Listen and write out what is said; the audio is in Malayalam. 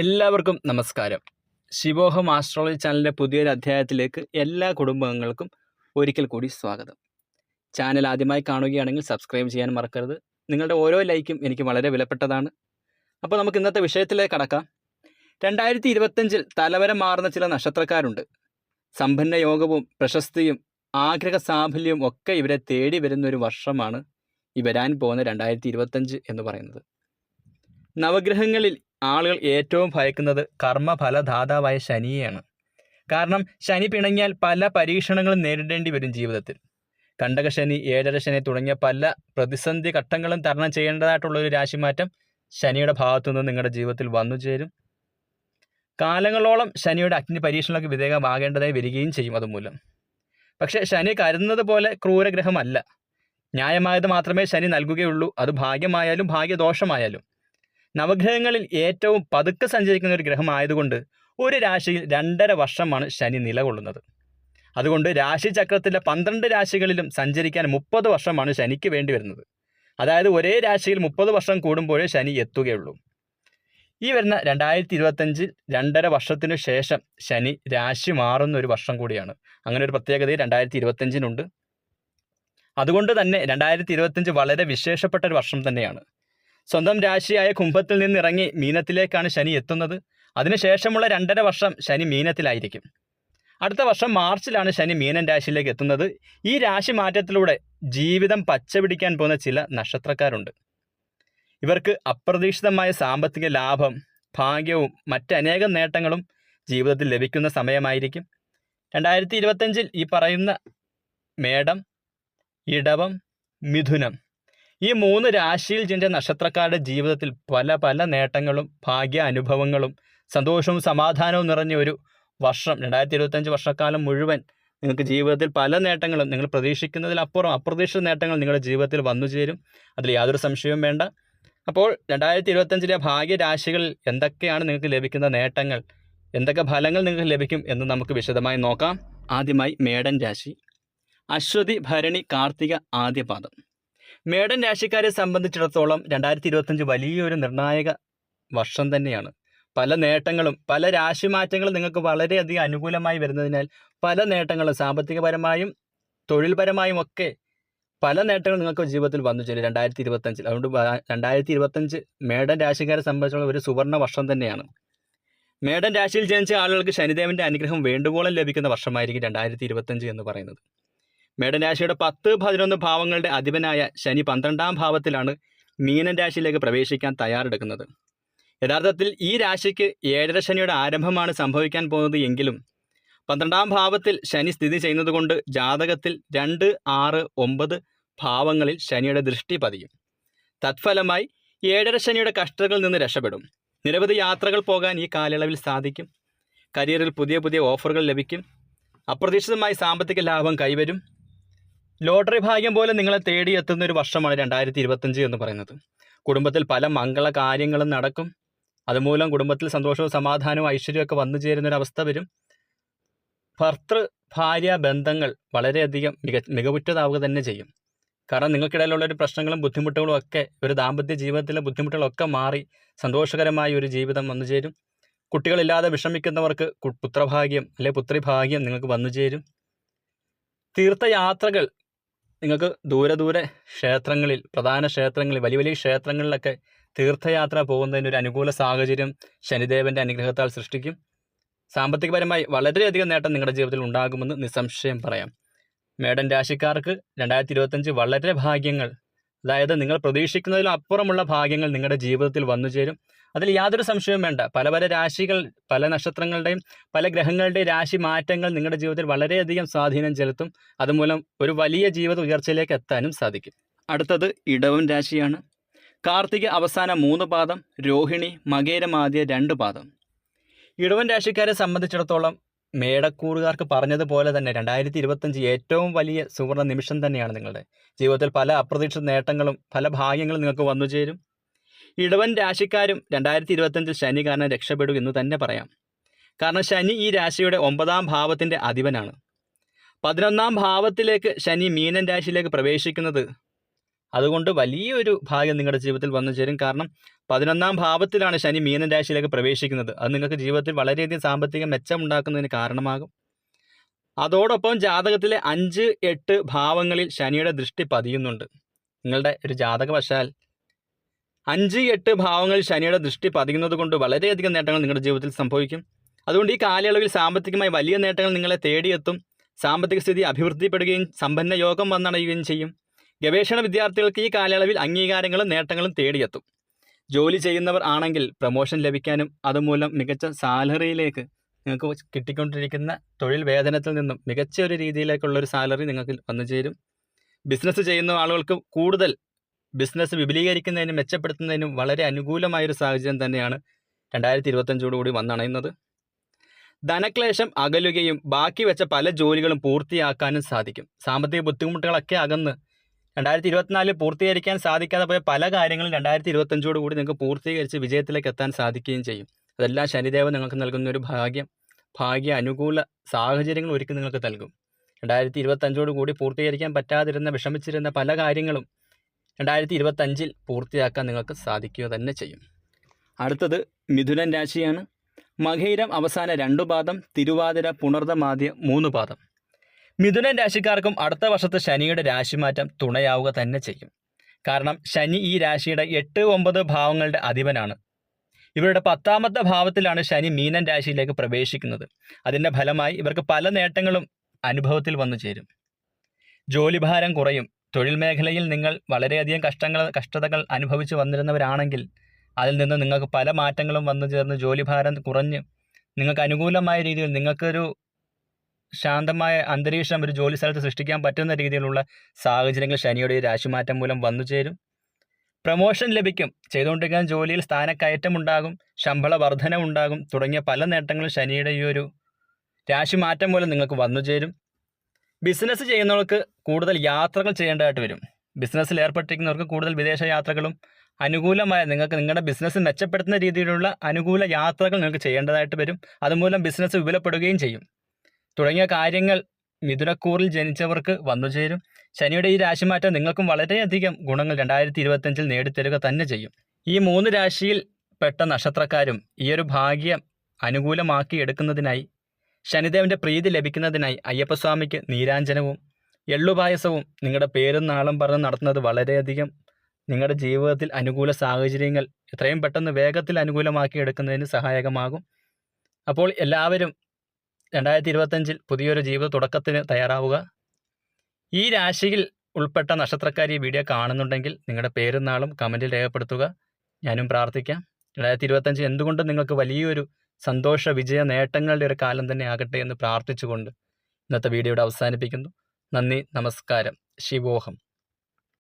എല്ലാവർക്കും നമസ്കാരം. ശിവോഹം ആസ്ട്രോളജി ചാനലിന്റെ പുതിയൊരു അധ്യായത്തിലേക്ക് എല്ലാ കുടുംബാംഗങ്ങൾക്കും ഒരിക്കൽ കൂടി സ്വാഗതം. ചാനൽ ആദ്യമായി കാണുകയാണെങ്കിൽ സബ്സ്ക്രൈബ് ചെയ്യാൻ മറക്കരുത്. നിങ്ങളുടെ ഓരോ ലൈക്കും എനിക്ക് വളരെ വിലപ്പെട്ടതാണ്. അപ്പോൾ നമുക്ക് ഇന്നത്തെ വിഷയത്തിലേക്ക് കടക്കാം. രണ്ടായിരത്തി ഇരുപത്തഞ്ചിൽ തലവരം മാറുന്ന ചില നക്ഷത്രക്കാരുണ്ട്. സമ്പന്ന യോഗവും പ്രശസ്തിയും ആഗ്രഹ സാഫല്യവും ഒക്കെ ഇവരെ തേടി വരുന്ന ഒരു വർഷമാണ് ഈ വരാൻ പോകുന്ന രണ്ടായിരത്തി ഇരുപത്തഞ്ച് എന്ന് പറയുന്നത്. നവഗ്രഹങ്ങളിൽ ആളുകൾ ഏറ്റവും ഭയക്കുന്നത് കർമ്മഫലദാതാവായ ശനിയെയാണ്. കാരണം ശനി പിണങ്ങിയാൽ പല പരീക്ഷണങ്ങളും നേരിടേണ്ടി വരും ജീവിതത്തിൽ. കണ്ടകശനി ഏഴര ശനി തുടങ്ങിയ പല പ്രതിസന്ധി ഘട്ടങ്ങളും തരണം ചെയ്യേണ്ടതായിട്ടുള്ള ഒരു രാശിമാറ്റം ശനിയുടെ ഭാഗത്തു നിന്ന് നിങ്ങളുടെ ജീവിതത്തിൽ വന്നു ചേരും. കാലങ്ങളോളം ശനിയുടെ അഗ്നി പരീക്ഷണങ്ങൾക്ക് വിധേയമാകേണ്ടതായി വരികയും ചെയ്യും അതുമൂലം. പക്ഷേ ശനി കരുതുന്നത് പോലെ ക്രൂരഗ്രഹമല്ല. ന്യായമായത് മാത്രമേ ശനി നൽകുകയുള്ളൂ. അത് ഭാഗ്യമായാലും ഭാഗ്യദോഷമായാലും. നവഗ്രഹങ്ങളിൽ ഏറ്റവും പതുക്കെ സഞ്ചരിക്കുന്ന ഒരു ഗ്രഹം ആയതുകൊണ്ട് ഒരു രാശിയിൽ രണ്ടര വർഷമാണ് ശനി നിലകൊള്ളുന്നത്. അതുകൊണ്ട് രാശിചക്രത്തിലെ പന്ത്രണ്ട് രാശികളിലും സഞ്ചരിക്കാൻ മുപ്പത് വർഷമാണ് ശനിക്ക് വേണ്ടി വരുന്നത്. അതായത് ഒരേ രാശിയിൽ മുപ്പത് വർഷം കൂടുമ്പോഴേ ശനി എത്തുകയുള്ളൂ. ഈ വരുന്ന രണ്ടായിരത്തി ഇരുപത്തഞ്ചിൽ രണ്ടര വർഷത്തിനു ശേഷം ശനി രാശി മാറുന്ന ഒരു വർഷം കൂടിയാണ്. അങ്ങനെ ഒരു പ്രത്യേകത രണ്ടായിരത്തി ഇരുപത്തഞ്ചിനുണ്ട് അതുകൊണ്ട് തന്നെ രണ്ടായിരത്തി ഇരുപത്തഞ്ച് വളരെ വിശേഷപ്പെട്ട ഒരു വർഷം തന്നെയാണ്. സ്വന്തം രാശിയായ കുംഭത്തിൽ നിന്നിറങ്ങി മീനത്തിലേക്കാണ് ശനി എത്തുന്നത്. അതിനുശേഷമുള്ള രണ്ടര വർഷം ശനി മീനത്തിലായിരിക്കും. അടുത്ത വർഷം മാർച്ചിലാണ് ശനി മീനൻ രാശിയിലേക്ക് എത്തുന്നത്. ഈ രാശി മാറ്റത്തിലൂടെ ജീവിതം പച്ചപിടിക്കാൻ പോകുന്ന ചില നക്ഷത്രക്കാരുണ്ട്. ഇവർക്ക് അപ്രതീക്ഷിതമായ സാമ്പത്തിക ലാഭം ഭാഗ്യവും മറ്റനേകം നേട്ടങ്ങളും ജീവിതത്തിൽ ലഭിക്കുന്ന സമയമായിരിക്കും. രണ്ടായിരത്തി ഇരുപത്തഞ്ചിൽ ഈ പറയുന്ന മേടം ഇടവം മിഥുനം ഈ മൂന്ന് രാശിയിൽ ജനിച്ച നക്ഷത്രക്കാരുടെ ജീവിതത്തിൽ പല പല നേട്ടങ്ങളും ഭാഗ്യ അനുഭവങ്ങളും സന്തോഷവും സമാധാനവും നിറഞ്ഞ ഒരു വർഷം രണ്ടായിരത്തി ഇരുപത്തഞ്ച് വർഷക്കാലം മുഴുവൻ നിങ്ങൾക്ക് ജീവിതത്തിൽ പല നേട്ടങ്ങളും നിങ്ങൾ പ്രതീക്ഷിക്കുന്നതിലപ്പുറം അപ്രതീക്ഷിത നേട്ടങ്ങൾ നിങ്ങളുടെ ജീവിതത്തിൽ വന്നു ചേരും. അതിൽ യാതൊരു സംശയവും വേണ്ട. അപ്പോൾ രണ്ടായിരത്തി ഇരുപത്തഞ്ചിലെ ഭാഗ്യരാശികളിൽ എന്തൊക്കെയാണ് നിങ്ങൾക്ക് ലഭിക്കുന്ന നേട്ടങ്ങൾ? എന്തൊക്കെ ഫലങ്ങൾ നിങ്ങൾക്ക് ലഭിക്കും എന്ന് നമുക്ക് വിശദമായി നോക്കാം. ആദ്യമായി മേടൻ രാശി. അശ്വതി ഭരണി കാർത്തിക ആദ്യപാദം. മേടൻ രാശിക്കാരെ സംബന്ധിച്ചിടത്തോളം രണ്ടായിരത്തി ഇരുപത്തഞ്ച് വലിയൊരു നിർണായക വർഷം തന്നെയാണ്. പല നേട്ടങ്ങളും പല രാശിമാറ്റങ്ങളും നിങ്ങൾക്ക് വളരെയധികം അനുകൂലമായി വരുന്നതിനാൽ പല നേട്ടങ്ങളും സാമ്പത്തികപരമായും തൊഴിൽപരമായും ഒക്കെ പല നേട്ടങ്ങളും നിങ്ങൾക്ക് ജീവിതത്തിൽ വന്നു ചേരും രണ്ടായിരത്തി ഇരുപത്തഞ്ചിൽ അതുകൊണ്ട് രണ്ടായിരത്തി ഇരുപത്തഞ്ച് മേടൻ രാശിക്കാരെ സംബന്ധിച്ചുള്ള ഒരു സുവർണ വർഷം തന്നെയാണ്. മേടൻ രാശിയിൽ ജനിച്ച ആളുകൾക്ക് ശനിദേവന്റെ അനുഗ്രഹം വേണ്ടുവോളം ലഭിക്കുന്ന വർഷമായിരിക്കും രണ്ടായിരത്തി ഇരുപത്തഞ്ച് എന്ന് പറയുന്നത്. മേടൻ രാശിയുടെ പത്ത് പതിനൊന്ന് ഭാവങ്ങളുടെ അധിപനായ ശനി പന്ത്രണ്ടാം ഭാവത്തിലാണ് മീനൻ രാശിയിലേക്ക് പ്രവേശിക്കാൻ തയ്യാറെടുക്കുന്നത്. യഥാർത്ഥത്തിൽ ഈ രാശിക്ക് ഏഴര ശനിയുടെ ആരംഭമാണ് സംഭവിക്കാൻ പോകുന്നത് എങ്കിലും പന്ത്രണ്ടാം ഭാവത്തിൽ ശനി സ്ഥിതി ചെയ്യുന്നതുകൊണ്ട് ജാതകത്തിൽ രണ്ട് ആറ് ഒമ്പത് ഭാവങ്ങളിൽ ശനിയുടെ ദൃഷ്ടി പതിയും. തത്ഫലമായി ഏഴര ശനിയുടെ കഷ്ടതകളിൽ നിന്ന് രക്ഷപ്പെടും. നിരവധി യാത്രകൾ പോകാൻ ഈ കാലയളവിൽ സാധിക്കും. കരിയറിൽ പുതിയ പുതിയ ഓഫറുകൾ ലഭിക്കും. അപ്രതീക്ഷിതമായി സാമ്പത്തിക ലാഭം കൈവരും. ലോട്ടറി ഭാഗ്യം പോലെ നിങ്ങളെ തേടിയെത്തുന്ന ഒരു വർഷമാണ് രണ്ടായിരത്തി ഇരുപത്തഞ്ച് എന്ന് പറയുന്നത്. കുടുംബത്തിൽ പല മംഗള കാര്യങ്ങളും നടക്കും. അതുമൂലം കുടുംബത്തിൽ സന്തോഷവും സമാധാനവും ഐശ്വര്യമൊക്കെ വന്നു ചേരുന്ന ഒരു അവസ്ഥ വരും. ഭർത്തൃ ഭാര്യ ബന്ധങ്ങൾ വളരെയധികം മിക മികവുറ്റതാവുക തന്നെ ചെയ്യും. കാരണം നിങ്ങൾക്കിടയിലുള്ള ഒരു പ്രശ്നങ്ങളും ബുദ്ധിമുട്ടുകളും ഒക്കെ ഒരു ദാമ്പത്യ ജീവിതത്തിലെ ബുദ്ധിമുട്ടുകളൊക്കെ മാറി സന്തോഷകരമായ ഒരു ജീവിതം വന്നു ചേരും. കുട്ടികളില്ലാതെ വിഷമിക്കുന്നവർക്ക് പുത്രഭാഗ്യം അല്ലെ പുത്രിഭാഗ്യം നിങ്ങൾക്ക് വന്നു ചേരും. തീർത്ഥയാത്രകൾ നിങ്ങൾക്ക് ദൂരെ ദൂരെ ക്ഷേത്രങ്ങളിൽ പ്രധാന ക്ഷേത്രങ്ങളിൽ വലിയ വലിയ ക്ഷേത്രങ്ങളിലൊക്കെ തീർത്ഥയാത്ര പോകുന്നതിന് ഒരു അനുകൂല സാഹചര്യം ശനിദേവന്റെ അനുഗ്രഹത്താൽ സൃഷ്ടിക്കും. സാമ്പത്തികപരമായി വളരെയധികം നേട്ടം നിങ്ങളുടെ ജീവിതത്തിൽ ഉണ്ടാകുമെന്ന് നിസ്സംശയം പറയാം. മേടൻ രാശിക്കാർക്ക് രണ്ടായിരത്തി ഇരുപത്തഞ്ച് വളരെ ഭാഗ്യങ്ങൾ. അതായത് നിങ്ങൾ പ്രതീക്ഷിക്കുന്നതിലും അപ്പുറമുള്ള ഭാഗ്യങ്ങൾ നിങ്ങളുടെ ജീവിതത്തിൽ വന്നു ചേരും അതിൽ യാതൊരു സംശയവും വേണ്ട. പല പല രാശികൾ പല നക്ഷത്രങ്ങളുടെയും പല ഗ്രഹങ്ങളുടെയും രാശി മാറ്റങ്ങൾ നിങ്ങളുടെ ജീവിതത്തിൽ വളരെയധികം സ്വാധീനം ചെലുത്തും. അതുമൂലം ഒരു വലിയ ജീവിത ഉയർച്ചയിലേക്ക് എത്താനും സാധിക്കും. അടുത്തത് ഇടവൻ രാശിയാണ്. കാർത്തിക അവസാന മൂന്ന് പാദം രോഹിണി മകേരമാദ്യ രണ്ട് പാദം. ഇടവൻ രാശിക്കാരെ സംബന്ധിച്ചിടത്തോളം മേടക്കൂറുകാർക്ക് പറഞ്ഞതുപോലെ തന്നെ രണ്ടായിരത്തി ഇരുപത്തഞ്ച് ഏറ്റവും വലിയ സുവർണ നിമിഷം തന്നെയാണ് നിങ്ങളുടെ ജീവിതത്തിൽ പല അപ്രതീക്ഷിത നേട്ടങ്ങളും പല ഭാഗ്യങ്ങളും നിങ്ങൾക്ക് വന്നു ചേരും ഇടവൻ രാശിക്കാരും രണ്ടായിരത്തി ഇരുപത്തഞ്ചിൽ ശനി കാരണം രക്ഷപ്പെടും എന്ന് തന്നെ പറയാം. കാരണം ശനി ഈ രാശിയുടെ ഒമ്പതാം ഭാവത്തിന്റെ അധിപനാണ്. പതിനൊന്നാം ഭാവത്തിലേക്ക് ശനി മീനൻ രാശിയിലേക്ക് പ്രവേശിക്കുന്നത് അതുകൊണ്ട് വലിയൊരു ഭാഗ്യം നിങ്ങളുടെ ജീവിതത്തിൽ വന്നു ചേരും. കാരണം പതിനൊന്നാം ഭാവത്തിലാണ് ശനി മീനൻ രാശിയിലേക്ക് പ്രവേശിക്കുന്നത്. അത് നിങ്ങൾക്ക് ജീവിതത്തിൽ വളരെയധികം സാമ്പത്തിക മെച്ചം ഉണ്ടാക്കുന്നതിന് കാരണമാകും. അതോടൊപ്പം ജാതകത്തിലെ അഞ്ച് എട്ട് ഭാവങ്ങളിൽ ശനിയുടെ ദൃഷ്ടി പതിയുന്നുണ്ട്. നിങ്ങളുടെ ഒരു ജാതകവശാൽ അഞ്ച് എട്ട് ഭാവങ്ങളിൽ ശനിയുടെ ദൃഷ്ടി പതിക്കുന്നത് കൊണ്ട് വളരെയധികം നേട്ടങ്ങൾ നിങ്ങളുടെ ജീവിതത്തിൽ സംഭവിക്കും. അതുകൊണ്ട് ഈ കാലയളവിൽ സാമ്പത്തികമായി വലിയ നേട്ടങ്ങൾ നിങ്ങളെ തേടിയെത്തും. സാമ്പത്തിക സ്ഥിതി അഭിവൃദ്ധിപ്പെടുകയും സമ്പന്ന യോഗം വന്നടയുകയും ചെയ്യും. ഗവേഷണ വിദ്യാർത്ഥികൾക്ക് ഈ കാലയളവിൽ അംഗീകാരങ്ങളും നേട്ടങ്ങളും തേടിയെത്തും. ജോലി ചെയ്യുന്നവർ ആണെങ്കിൽ പ്രൊമോഷൻ ലഭിക്കാനും അതുമൂലം മികച്ച സാലറിയിലേക്ക് നിങ്ങൾക്ക് കിട്ടിക്കൊണ്ടിരിക്കുന്ന തൊഴിൽ വേതനത്തിൽ നിന്നും മികച്ച ഒരു രീതിയിലേക്കുള്ള ഒരു സാലറി നിങ്ങൾക്ക് വന്നു ചേരും ബിസിനസ് ചെയ്യുന്ന ആളുകൾക്ക് കൂടുതൽ ബിസിനസ് വിപുലീകരിക്കുന്നതിനും മെച്ചപ്പെടുത്തുന്നതിനും വളരെ അനുകൂലമായൊരു സാഹചര്യം തന്നെയാണ് രണ്ടായിരത്തി ഇരുപത്തഞ്ചോടുകൂടി വന്നണയുന്നത്. ധനക്ലേശം അകലുകയും ബാക്കി വെച്ച പല ജോലികളും പൂർത്തിയാക്കാനും സാധിക്കും. സാമ്പത്തിക ബുദ്ധിമുട്ടുകളൊക്കെ അകന്ന് രണ്ടായിരത്തി ഇരുപത്തിനാലിൽ പൂർത്തീകരിക്കാൻ സാധിക്കാതെ പോയ പല കാര്യങ്ങളും രണ്ടായിരത്തി ഇരുപത്തഞ്ചോട് കൂടി നിങ്ങൾക്ക് പൂർത്തീകരിച്ച് വിജയത്തിലേക്ക് എത്താൻ സാധിക്കുകയും ചെയ്യും. അതെല്ലാം ശനിദേവൻ നിങ്ങൾക്ക് നൽകുന്ന ഒരു ഭാഗ്യം. ഭാഗ്യ അനുകൂല സാഹചര്യങ്ങൾ ഒരുക്കി നിങ്ങൾക്ക് നൽകും. രണ്ടായിരത്തി ഇരുപത്തഞ്ചോട് കൂടി പൂർത്തീകരിക്കാൻ പറ്റാതിരുന്ന വിഷമിച്ചിരുന്ന പല കാര്യങ്ങളും രണ്ടായിരത്തി ഇരുപത്തഞ്ചിൽ പൂർത്തിയാക്കാൻ നിങ്ങൾക്ക് സാധിക്കുക തന്നെ ചെയ്യും. അടുത്തത് മിഥുനൻ രാശിയാണ്. മകയിരം അവസാന രണ്ടു പാദം തിരുവാതിര പുണർദമാദ്യ മൂന്ന് പാദം. മിഥുനൻ രാശിക്കാർക്കും അടുത്ത വർഷത്തെ ശനിയുടെ രാശിമാറ്റം തുണയാവുക തന്നെ ചെയ്യും. കാരണം ശനി ഈ രാശിയുടെ എട്ട് ഒമ്പത് ഭാവങ്ങളുടെ അധിപനാണ്. ഇവരുടെ പത്താമത്തെ ഭാവത്തിലാണ് ശനി മീനൻ രാശിയിലേക്ക് പ്രവേശിക്കുന്നത്. അതിന്റെ ഫലമായി ഇവർക്ക് പല നേട്ടങ്ങളും അനുഭവത്തിൽ വന്നു ചേരും. ജോലിഭാരം കുറയും. തൊഴിൽ മേഖലയിൽ നിങ്ങൾ വളരെയധികം കഷ്ടങ്ങൾ കഷ്ടതകൾ അനുഭവിച്ച് വന്നിരുന്നവരാണെങ്കിൽ അതിൽ നിന്ന് നിങ്ങൾക്ക് പല മാറ്റങ്ങളും വന്നു ചേർന്ന് ജോലിഭാരം കുറഞ്ഞ് നിങ്ങൾക്ക് അനുകൂലമായ രീതിയിൽ നിങ്ങൾക്കൊരു ശാന്തമായ അന്തരീക്ഷം ഒരു ജോലി സ്ഥലത്ത് സൃഷ്ടിക്കാൻ പറ്റുന്ന രീതിയിലുള്ള സാഹചര്യങ്ങൾ ശനിയുടെ ഈ രാശിമാറ്റം മൂലം വന്നു ചേരും. പ്രമോഷൻ ലഭിക്കും. ചെയ്തുകൊണ്ടിരിക്കുന്ന ജോലിയിൽ സ്ഥാനക്കയറ്റം ഉണ്ടാകും ശമ്പള വർധന ഉണ്ടാകും തുടങ്ങിയ പല നേട്ടങ്ങളും ശനിയുടെ ഈ ഒരു രാശിമാറ്റം മൂലം നിങ്ങൾക്ക് വന്നു ചേരും. ബിസിനസ് ചെയ്യുന്നവർക്ക് കൂടുതൽ യാത്രകൾ ചെയ്യേണ്ടതായിട്ട് വരും. ബിസിനസ്സിൽ ഏർപ്പെട്ടിരിക്കുന്നവർക്ക് കൂടുതൽ വിദേശ യാത്രകളും അനുകൂലമായ നിങ്ങൾക്ക് നിങ്ങളുടെ ബിസിനസ് മെച്ചപ്പെടുത്തുന്ന രീതിയിലുള്ള അനുകൂല യാത്രകൾ നിങ്ങൾക്ക് ചെയ്യേണ്ടതായിട്ട് വരും. അതുമൂലം ബിസിനസ് വിപുലപ്പെടുകയും ചെയ്യും. തുടങ്ങിയ കാര്യങ്ങൾ മിഥുനക്കൂറിൽ ജനിച്ചവർക്ക് വന്നു ചേരും. ശനിയുടെ ഈ രാശിമാറ്റം നിങ്ങൾക്കും വളരെയധികം ഗുണങ്ങൾ രണ്ടായിരത്തി ഇരുപത്തഞ്ചിൽ നേടിത്തരുക തന്നെ ചെയ്യും. ഈ മൂന്ന് രാശിയിൽ പെട്ട നക്ഷത്രക്കാരും ഈയൊരു ഭാഗ്യം അനുകൂലമാക്കി എടുക്കുന്നതിനായി ശനിദേവന്റെ പ്രീതി ലഭിക്കുന്നതിനായി അയ്യപ്പസ്വാമിക്ക് നീരാഞ്ജനവും എള്ളുപായസവും നിങ്ങളുടെ പേരും നാളും പറഞ്ഞ് നടത്തുന്നത് വളരെയധികം നിങ്ങളുടെ ജീവിതത്തിൽ അനുകൂല സാഹചര്യങ്ങൾ എത്രയും പെട്ടെന്ന് വേഗത്തിൽ അനുകൂലമാക്കി എടുക്കുന്നതിന് സഹായകമാകും. അപ്പോൾ എല്ലാവരും രണ്ടായിരത്തി ഇരുപത്തഞ്ചിൽ പുതിയൊരു ജീവിത തുടക്കത്തിന് തയ്യാറാവുക. ഈ രാശിയിൽ ഉൾപ്പെട്ട നക്ഷത്രക്കാർ ഈ വീഡിയോ കാണുന്നുണ്ടെങ്കിൽ നിങ്ങളുടെ പേരും നാളും കമന്റിൽ രേഖപ്പെടുത്തുക. ഞാനും പ്രാർത്ഥിക്കാം. രണ്ടായിരത്തി ഇരുപത്തഞ്ച് എന്തുകൊണ്ടും നിങ്ങൾക്ക് വലിയൊരു സന്തോഷ വിജയ നേട്ടങ്ങളുടെ ഒരു കാലം തന്നെ ആകട്ടെ എന്ന് പ്രാർത്ഥിച്ചുകൊണ്ട് ഇന്നത്തെ വീഡിയോയുടെ അവസാനിപ്പിക്കുന്നു. നന്ദി നമസ്കാരം. ശിവോഹം.